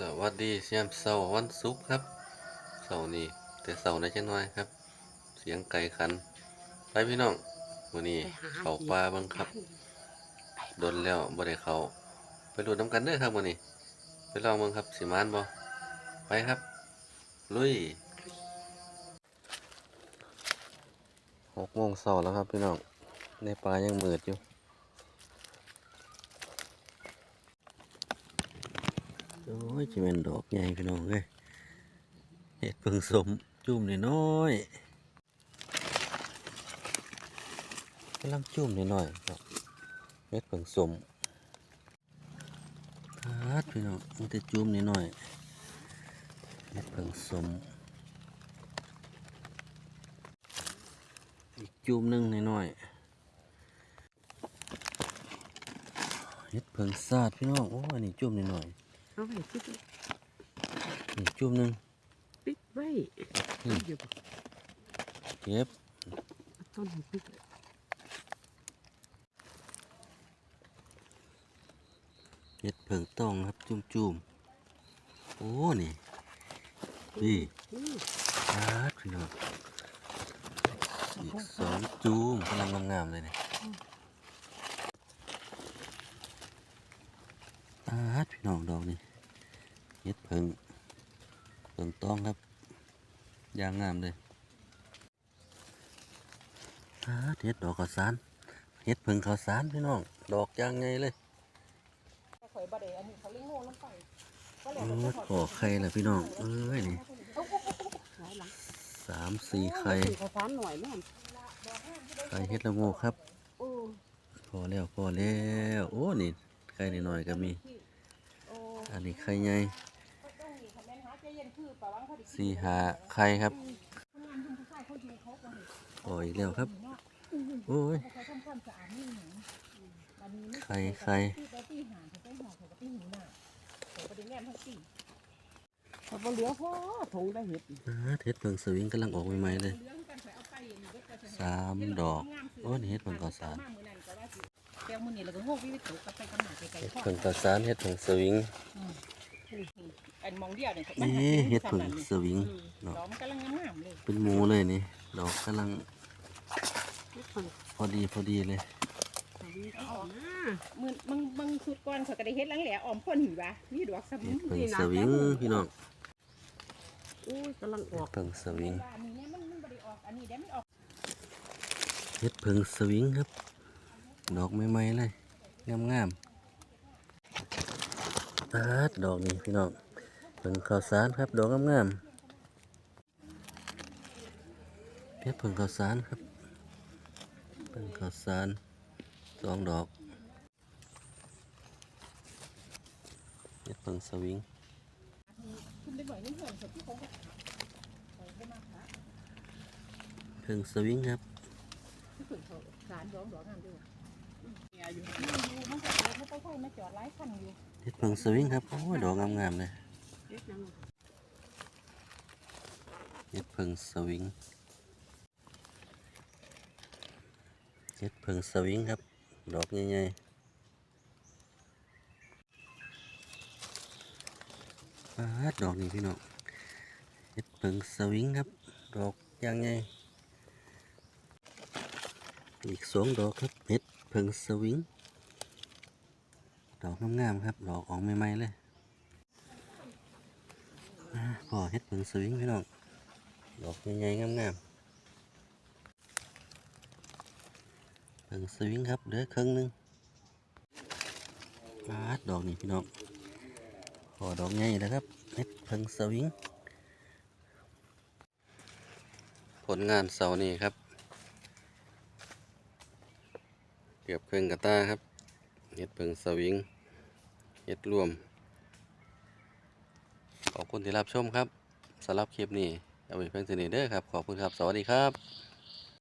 สวัสดีเชียมเสาร์วันศุกร์ครับเสาร์นี้แต่เสาร์ในจังน้อยครับ เสียงไก่ขันไปพี่น้องวันนี้เขาปลาบังครับโดนแล้วบ่ได้เขาไปดูน้ำกันเด้อครับวันนี้ ไปลองเบิ่งครับสิมานบ่ไปครับ ลุยหกโมงเสาร์แล้วครับพี่น้องในปลายังมืดอยู่ โอ้ยจะเป็นดอกใหญ่พี่น้องเอ้ยเห็ดเพิ่งสมจุ่มน้อยกำลังจุ่มน้อยครับเห็ดเพิ่งสมฮัดพี่น้องมันจะจุ่มน้อยเห็ดเพิ่งสมอีกจุ่มหนึงน้อยเห็ดเพิ่งซาดพี่น้องโอ้อันนี้จุ่มน้อย เอาไว้ปิดอีกจุ่มหนึ่งปิดไว้อืมเดี๋ยวเก็บเอาต้นให้ปิดเห็ดเผิงต้องครับจุ่มจุ่มๆโอ้นี่นี่อืมอาดพี่น้องอีกสองจุ่มกำลังงามๆเลยเนี่ย อาดพี่น้องดอกนี่เห็ดเผิงเผิงต้องครับยางงามเลยอาดเห็ดดอกข้าวสารเห็ดเผิงข้าวสารพี่น้องดอกยางไงเลยข่อยบ่ได้อันนี้เขาเลี้ยงโง่ลงไปก็แล้โอ้วยขอไข่ละพี่น้องเอ้ยนี่หลายหลังสามสี่ไข่ข้าวสารหน่อยแม่นไข่เฮ็ดละโงกครับโอ้พอแล้วพอแล้ว โอ้นี่ไข่นิดหน่อยๆก็มีโอันนี้ไข่ใหญ่ต้องมีหาใคือปะวังเขาดิสี่หาไข่ครับทำงานคุณผู้ยเขาอยู่เขาก็วครับ โอ้ยเขาทำความสะอาดนี่หนูวันนี้ไข่ไข่ที่ไปที่หาเขาไปหาเขาก็ไปหิวหน้าเหลือพอถงได้เห็ดอ่าเฮ็ดเพิ่งสวิงกำลังออกใหม่ๆเลยสามดอก โอ้เฮ็ดเพิ่งข้าวสาร แก้วมือนี่แล้วก็โงกวิวิตกไปกำหนักไกลเฮ็ดๆพ่อเพิ่งข้าวสารเฮ็ดเพิ่งสวิงอันมองเดียวเนี่ยนี่เฮ็ดเพิ่งสวิงดอกมันกำลังงามๆเลยเป็นหมูเลยนี่ดอกกำลังพอดีพอดีเลยมือมึงมึงสุดก่อนเขาก็ได้เฮ็ดหลังแหล่ออมพ่นหิวะนี่ดอกสมุเฮ็นดเพิ่งสวิงพี่น้องอุ้ยกำลังอเฮ็อดกเพิ่งสวิงอันนี้เนี่ยมันมันบ่ได้ออกอันนี้เดี๋ยวมันออกเฮ็ดเพิ่งสวิงครับ ดอกใหม่ๆเลยงามๆตัดอกนี้พี่น้องเพิ่งข้าวสารครับดอกงามๆเฮ็ดเพิ่งข้าวสารครับเพิ่งข้าวสารสองดอกเฮ็ดเพิ่งสวิงเพิ่งสวิงครับที่เพิ่นเขาสารดอกดอกงามด้วย เห็ดเพิ่งสวิงครับโอ้ยดอกงามๆเลยเล็ดเพิ่งสวิงเฮ็ดเพิ่งสวิงครับ ดอกใหญ่ๆปาดดอกนี้พี่น้องเฮ็ดเพิ่งสวิงครับ ดอกย่างไง อีกสองดอกครับเฮ็ดเพิ่งสวิง ดอกงามๆครับ ดอกออกใหม่ๆเลยอ่าพอเฮ็ดเพิ่งสวิงพี่น้อง ดอกใหญ่ๆงามๆเพิ่งสวิงครับเหลือครึ่งหนึงปาดอกนี่พี่น้องพอดอกใหญ่แล้วครับเฮ็ดเพิ่งสวิง ผลงานเสาร์นี้ครับ เกือบเครื่องกระตาครับเห็ดเพิงสวิงเห็ดรวม ขอบคุณที่รับชมครับสำหรับคลิปนี้เอาไว้เพียงเท่านี้เด้อครับ ขอบคุณครับ สวัสดีครับ